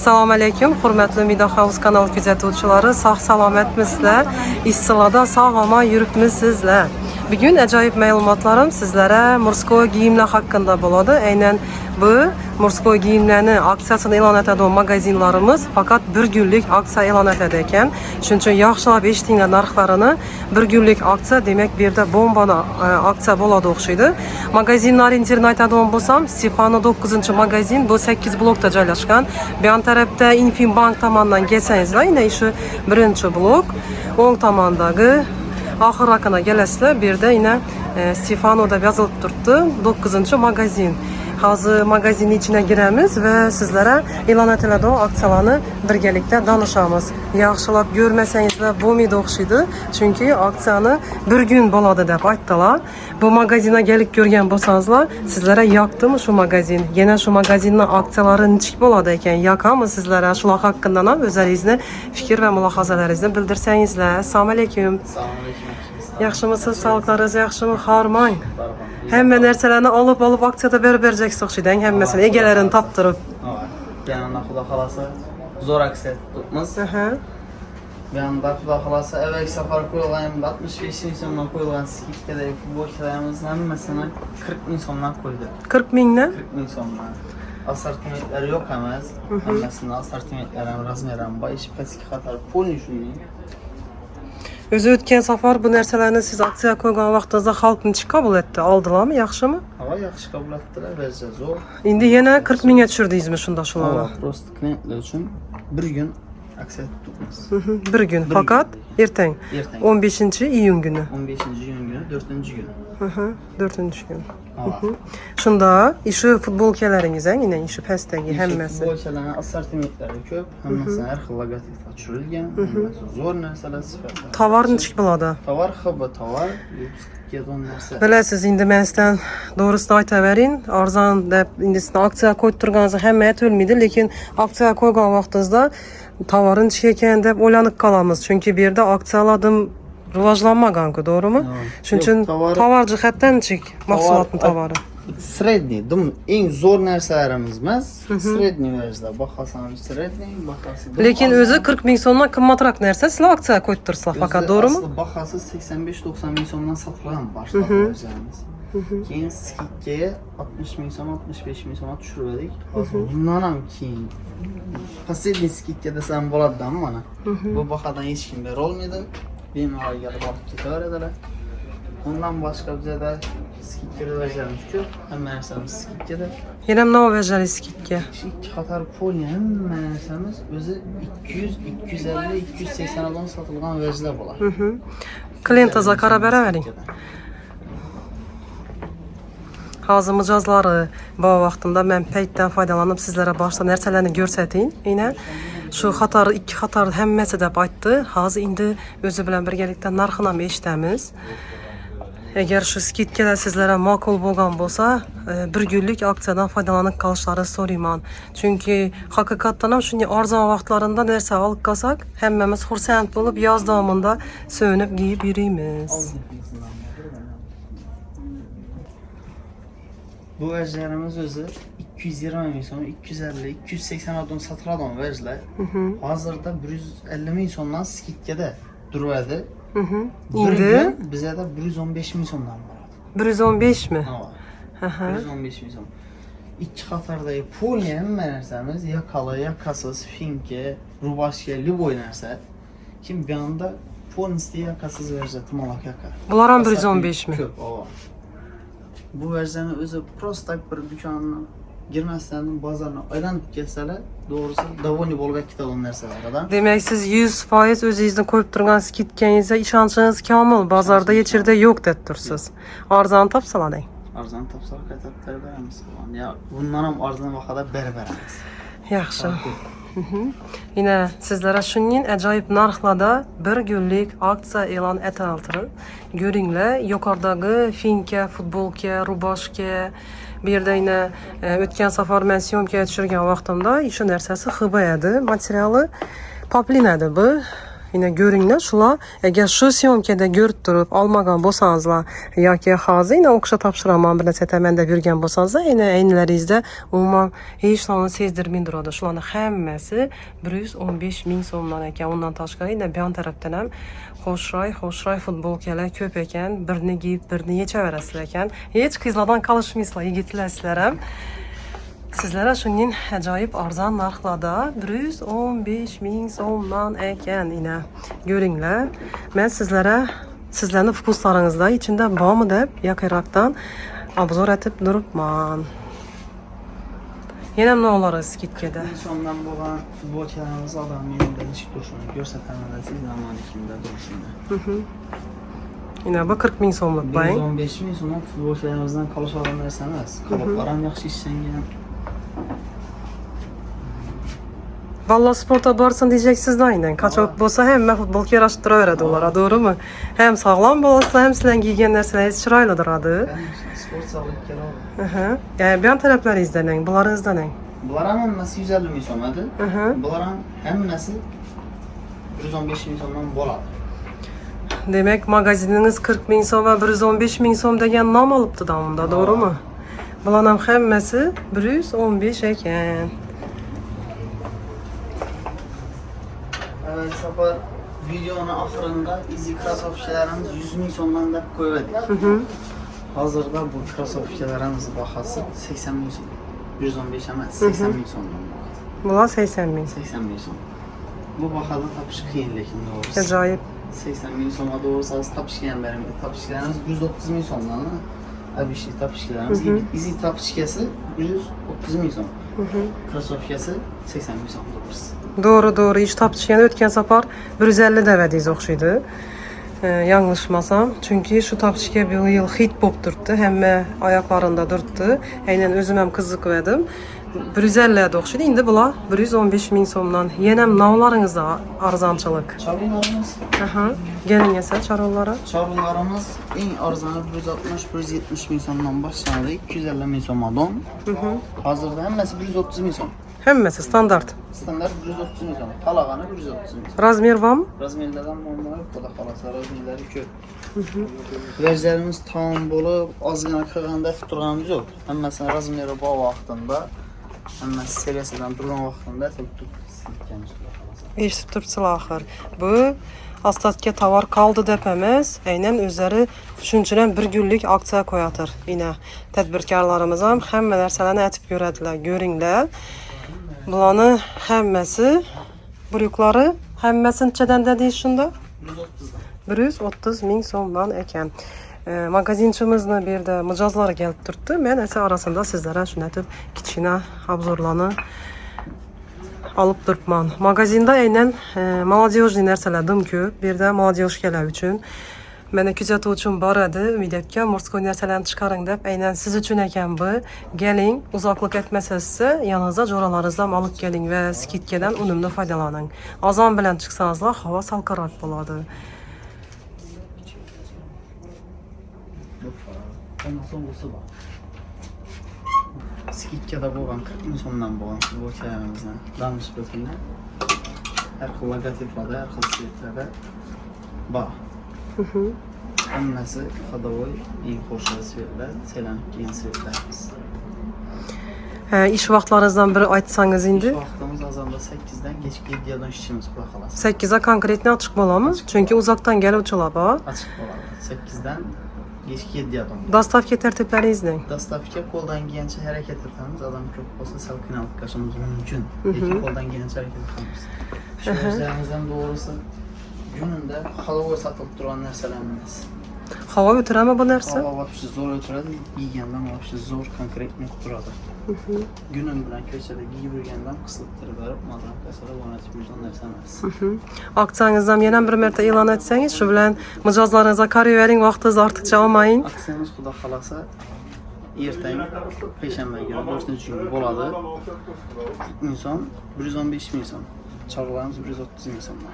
Assalomu alaykum, hurmatli Mida House kanal kuzatuvchilari. Sog' salomatmisizlar? Issilada sog'-omon yuribmisizlar? Bugun ajoyib ma'lumotlarim sizlarga murskoy kiyimlar haqida bo'ladi. Aynan bu murskoy kiyimlarni aksiyasini e'lon etadigan magazinlarimiz faqat bir kunlik aksiya e'lon etadi ekan. Shuning uchun yaxshilab eshitinglar narxlarini. Bir kunlik aksiya, demak bu yerda bombani e, aksiya bo'ladi o'xshaydi. Magazinlar interini aytadigan bo'lsam, Stefano 9-magazin bu 8 blokda joylashgan. Bu yon tarafda Infinbank tomonidan kelsangizlar, yana shu birinchi blok, o'ng tomondagi oxir raqamga kelasizlar. Bu yerda yana e, Stefano deb yozilib turibdi, 9-magazin. Hozir magazinning ichiga giramiz va sizlarga e'lon etiladigan aksiyalarni birgalikda danishamiz. Yaxshilab ko'rmasangizlar bo'lmaydi o'xshaydi, chunki aksiyani bir kun bo'ladi deb aytdilar. Bu magazinga kelib ko'rgan bo'lsangizlar, sizlarga yoqdimi shu magazin? Yana shu magazinning aksiyalari nechik bo'ladi ekan? Yoqami sizlarga shular haqida ham o'zlaringizni fikr va mulohazalaringizni bildirsangizlar. Assalomu alaykum. Assalomu alaykum. Yaxshimisiz? Sog'liqlaringiz yaxshimi? Hormang. Hamma narsalarni olib olib aksiyada o'xshaydi, hammasini egalarini toptirib. Bu yanında Xudo xolasa zo'r aksiya. Bu yanında Xudo xolasa evvel safar qo'yilgan 65 ming so'mdan qo'yilgan skidkadagi futbolkalarimiz hammasini 40 ming so'mdan qo'ydi. 40 mingdan 40 ming so'mdan. Assortimentlari yo'q emas. Hammasini assortimentlari ham razmeri ham bor. Ish pastga qator полный shunday. o'zi o'tgan safar bu narsalarni siz aksiya qo'ygan vaqtingizda xalq nechi qabul etdi? Oldilarmi, yaxshimi? Havo yaxshi qabul etdilar, ba'zi zo'r. Endi yana 40 mingga tushirdingizmi shunda Havo shularni? просто bir. Mhm, Bir gün Bir faqat ertang Ertaga 15 iyun kuni. 15-iyun kuni 4-kuni. Mhm, 4 kun. Havo. Shunda ishi futbolkalaringiz, yine ishi pastdagi hammasi. Futbolkalarning assortimentlari ko'p, hammasi har xil logotipda tushirilgan, hammasi zo'r narsalar sifatida. Tovar nechik bo'ladi? Tovar xb tovar, ketgan narsa. Bilasiz, endi men sizdan to'g'risini aytavering. Arzon deb endi sizni aksiya qo'yib turganingizni hamma aytolmaydi, lekin aksiya qo'ygan vaqtingizda tovarin nechik ekan deb o'ylanib qolamiz. Chunki bu yerda aksiyalardim rivojlanmagan-ku, to'g'rimi? Shuning uchun Yo'q, tovar- tovar jihatdan nechik mahsulotning tovari? Sredniy, dum eng zo'r narsalarimiz emas, sredniy varijda. Bahasi ham sredniy, bahasi. dum Lekin arzon. o'zi 40 ming so'mdan qimmatroq narsa sizlar aksiya qo'yib tursizlar faqat, O'zi to'g'rimi? asli Bahasi 85-90 ming so'mdan sotilgan boshqa varijlarimiz. Keyin skidga 60 ming so'm, 65 ming so'm tushirdik. Hozir bundan ham keyin последний skidga desam bo'ladi mana. Bu bahodan hech kim bera olmaydi. Bemalol kelib olib ketaveradilar. Undan boshqa bizada skidga rivojlanish ko'p. Hamma narsamiz skidkada. Yana nima vajali skidga? Shu ikki qator poli hamma narsamiz o'zi 200, 250, 280 dan sotilgan vajlar bo'ladi. Klientizga qarab beravering. Hozir mijozlari bu vaqtimda men paytdan foydalanib sizlarga boshqa narsalarni ko'rsating. Yana shu qator ikki qator hammasi deb aytdi. Hozir endi o'zi bilan birgalikda narxini ham eshitamiz. Agar shu skidkalar sizlarga ma'qul bo'lgan bo'lsa, e, bir kunlik aksiyadan foydalanib qolishlarini so'rayman. Chunki haqiqatdan ham shunday arzon vaqtlarida narsa olib qolsak, hammamiz xursand bo'lib yoz davomida so'nib kiyib yuramiz. Bu vajlarimiz o'zi 220 ming so'm, 250, 280 odam sotiladigan vajlar. Hozirda 150 ming so'mdan skidkada turadi. Bir Endi kun bizada 115 ming so'mdan boradi. 115 mi? Ha, Aha. 115 ming so'm. Ikki qatordagi pul hamma narsamiz yakalı, yakasız, finke, rubashka, любой narsa. Kim bir anda polnisli yakasız vajlar tumalak yaka. Bular ham 115 mi? Ko'p, o. Bu vajlarni o'zi prosta bir do'konni girməsənin bazarına ayran gəlsələr, doğrusu davoni bolğaq kitabın nərsələrə da. Demək siz 100% özünüzün koyup durğan skitkenizə işancınız kamil, bazarda yeçirdə yox detdirsiz. Arzan tapsalar deyin. Arzan tapsalar qaytarıb bərə verəmiz. Ya bundan ham arzan vaqada. Yaxşı. Mhm. Yine sizlere şunun acayip narxlarda bir günlük aksiya elan etaltırı. Görünle yukarıdaki finke, futbolke, rubashke, Bir də yenə e, ötən səfər mən syomkaya düşürgən vaxtımda işin ərsəsi xıbə idi, materialı paplinadır bu. Yenə görünlər şula, əgər şu syomkada görüb durub almağan bolsanızla, yoki hazır yenə oquşa tapşıramam bir nəsə təməndə yürgən bolsanızla, yenə eynilərinizdə umuman heç nəyi sezdirmin durada. Şulanın hamısı 115 min so'mdan ekan. Undan tashqari yenə bu tərəfdən ham xoşray, xoşray futbolkalar köp ekan. Birini giyib, birini yechaverasizlar ekan. Heç qizlardan qalışmaysizlar, yigitlar sizlar. Sizlərə şunun əcaib arzan narxlarda 115 min so'mdan ekan yine. Görünlər. Mən sizlərə sizlərin fokuslarınızda içində varmı deb yaxınlıqdan obzor etib durubman. Yenə nə olar skitkədə? Milyondan boğan futbolkalarımız adam yerində neçik duruşunu görsətəmələr siz zaman ikində duruşunu. Yine bu 40 min so'mluq bayın. 115 min sonra futbolkalarımızdan kalış alan narsa emas. Kalıplar yaxşı işləngan. Valla sporta varsın diyeceksiniz de aynen. Kaç ok bolsa hem futbolka yaraştıraveradi onlara, doğru mu? Hem sağlam bolsa hem sizden giygen narsalarınız çıraylıdır adı. Ben kere Hı hı. Yani bir an tarafları izlenin, bunları izlenin. Bunların həmməsi 150 min somadır. Hı hı. Bunların həmməsi 115 min somdan boladır. Demek magazininiz 40 min som ve 115 min som degen nam alıptı damında, doğru mu? Bunların hemmesi 115 eken. Əvvəl səfər videonun axırında izi krasovkalarımız 100 min somdan da qoyuverdik. Hı hı. Hazırda bu krasovkalarımız baxası 80 min som. 115 əməz, 80 min somdan baxdı. Bunlar 80 bin. 80 min som. Bu baxada tapış qiyin lekin doğrusu. Acayip. 80 min soma doğrusu az tapışkayan benim. Tapışkalarımız 130 min somdan. Abi şey tapışkalarımız. İzi tapışkası 130 min som. Krasovkası 80 min som doğrusu. Doğru doğru iş tapçıyan ötken sapar 150 devediyiz oxşuydu. Ee, yanlışmasam. Çünkü şu tapçıya bir yıl hit pop durdu. Hem ayaklarında durdu. Aynen özüm hem kızık verdim. 150 de oxşuydu. İndi bula 115 min somdan. Yenem navlarınızda arzançılık. Çarunlarımız, Aha. Gelin yese çarollara. çarunlarımız en arzanı 160-170 min somdan başlandı. 250 min soma don. Hazırda həmməsi 130 min som. Hemmesi standart. Standart 130 min som. Palağanı 130 min som. Razmer var mı? Razmerlərdən bombalar, bu da xalası, razmerləri kör. Vəzlərimiz tam bolu, az qana qırğanda tuturğanımız yox. Həmməsinə razmeri bu vaxtında, həmməsi seriyasından duran vaxtında xalası. Eşitib turpsula axır. Bu Astatki tovar kaldı depemiz. Aynen üzeri düşünçülen bir günlük aksiya koyatır. Yine tedbirkarlarımız ham həmmə nərsələrini ətib görədilər, görünlər. Bulanı həmməsi, brükları həmməsin çədən dediyi şunda 130-dan. 130 min somdan eken. E, magazinçimizin bir de mıcazları gelip durdu. Ben ese arasında sizlere şunatıb kiçine obzorlanı alıp durpman. Magazində eynən e, молодежный nərsələr köp. Bir də молодежкələr üçün Mənə küzətü üçün var idi. Ümid etkən murskoy nərsələrini çıxarın deyib. Eynən siz üçün ekan bu. Gəlin, uzaqlıq etməsəzsə, yanınızda coralarınızdan alıb gəlin və skitkədən unumlu faydalanın. Azan bilən çıxsanızlar, hava salqaraq boladı. Ondan sonra bu var. Skitkədə boğan 40 min somdan boğan bu danış bütünlə. Hər xil loqotiplərdə, hər xil svetlərdə var. Həmməsi xadavoy, ən xoşlu svetlər, selənib giyən svetlərimiz. Hə, iş vaxtlarınızdan biri aytsanız indi. İş vaxtımız azanda 8-dən gecki 7-dən işçimiz bu xalası. 8-ə konkretni açıq bolamı? Çünki uzaqdan gəlib çılaba. Açıq olar. 8-dən gecki 7-dən. Dastavki tərtibləri izləyin. Dastavki koldan giyince hareket etmemiz adam çok olsa salkın alıp kaçmamız mümkün. İki koldan giyince hareket etmemiz. Şu özlerimizden doğrusu gününde hava satılıp duran nerselenmez. Hava ötürəmi bu nərsə? Hava vapşı zor ötürədi, giygəndən vapşı zor konkret nokturada. Günün bilen köşede giyirgəndən qısılıqları verip madan kasada vanatı birdən nerselenmez. Aksiyanızdan yenə bir mərtə elan etsəniz, şu bilən micazlarınıza kariyə verin, vaxtınız artıqca almayın. Aksiyonumuz xuda xalasa ertəng Peşənbə günü 4-cü gün boladı. İnsan 115 min insan. Çarlarımız 130 min somdan.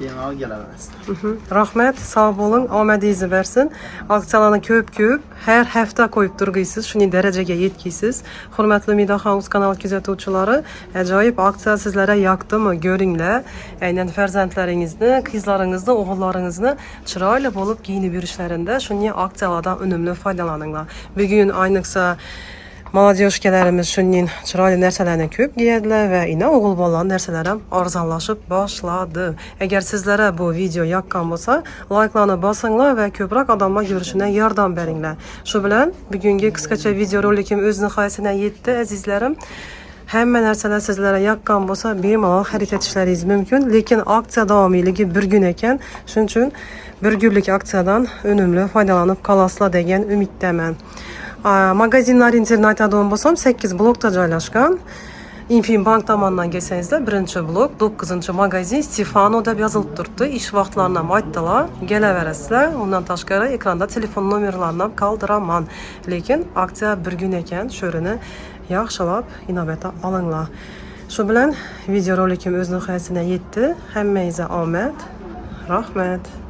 Bemalol gələ bilərsiniz. Rahmet, sağ olun, omədinizi versin. Aksiyalarını köp-köp hər həftə qoyub durğuysuz, şuni dərəcəyə yetkisiz. Hörmətli Mida House kanal küzətuvçuları, əcaib aksiya sizlərə yaqdımı? Görünlər. Eynən fərzəndlərinizni, qızlarınızı, oğullarınızı çıraylı olub giyinib yürüşlərində şuni aksiyalardan önümlü faydalanınlar. Aynıqsa Maladyошkalarimiz şunun çıraylı nərsələrini köp giyədilər və inə oğul balaların nərsələri arzanlaşıb başladı. Əgər sizlərə bu video yaqqan olsa, like'larını basınlar və köprək adamla görüşünə yardım veringlər. Şu bilən bugünkü qısqaça video rolikim öz nihayəsinə yetdi əzizlərim. Həmmə nərsələr sizlərə yaqqan olsa, bemalol xərid etişləriniz mümkün. Lakin aksiya davamlılığı bir gün ekan, şunun üçün bir günlük aksiyadan önümlü faydalanıb qalasıla degan ümiddəmən. Magazinlar internet adamı bolsam 8 blokda joylashgan. Infin bank tomonidan kelsangizlar birinchi blok 9 magazin Stefano deb yozilib turibdi. Ish vaqtlarini ham aytdilar. Kelaverasizlar. Undan tashqari ekranda telefon nomerlarini ham qoldiraman. Lekin aksiya bir kun ekan, sho'rini yaxshilab inobatga olinglar. Shu bilan videorolikimiz o'z nihoyasiga yetdi. Hammangizga omad. Rahmat.